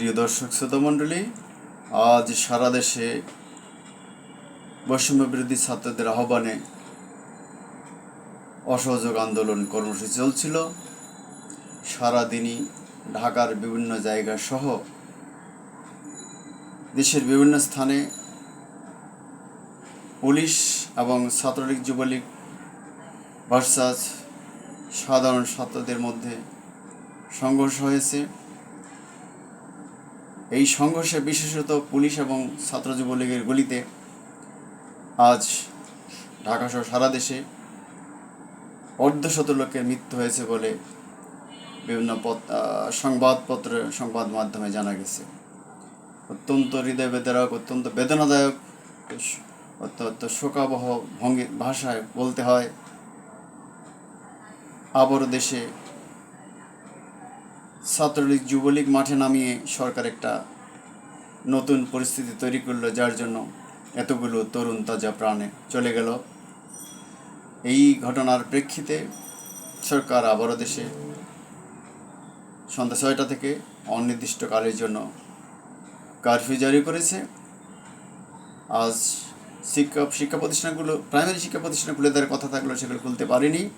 প্রিয় দর্শক শ্রোতা মণ্ডলী আজ সারা দেশে বৈষম্য বিরোধী ছাত্রদের আহ্বানে অসহযোগ আন্দোলন কর্মসূচি চলছিল। সারাদিনই ঢাকার বিভিন্ন জায়গা সহ দেশের বিভিন্ন স্থানে পুলিশ এবং ছাত্রলীগ, যুবলীগ ভার্সাস সাধারণ ছাত্রদের মধ্যে সংঘর্ষ হয়েছে। এই সংঘর্ষে বিশেষত পুলিশ এবং ছাত্র যুবলীগের গুলিতে আজ ঢাকা সহ সারা দেশে অর্ধশত লোকের মৃত্যু হয়েছে বলে বিভিন্ন পত- সংবাদপত্র, সংবাদ মাধ্যমে জানা গেছে। অত্যন্ত হৃদয় বেদনাক অত্যন্ত বেদনাদায়ক অত্যন্ত শোকাবহ ভঙ্গি ভাষায় বলতে হয়, আবারও দেশে ছাত্রলীগ, যুবলীগ মাঠে নামিয়ে সরকার একটা নতুন পরিস্থিতি তৈরি করল, যার জন্য এতগুলো তরুণ তাজা প্রাণে চলে গেল। এই ঘটনার প্রেক্ষিতে সরকার আবারও দেশে সন্ধ্যা ছয়টা থেকে অনির্দিষ্টকালের জন্য কারফিউ জারি করেছে। আজ শিক্ষা শিক্ষা প্রতিষ্ঠানগুলো, প্রাইমারি শিক্ষা প্রতিষ্ঠান খুলে দেওয়ার কথা থাকলেও সেগুলো খুলতে পারেনি।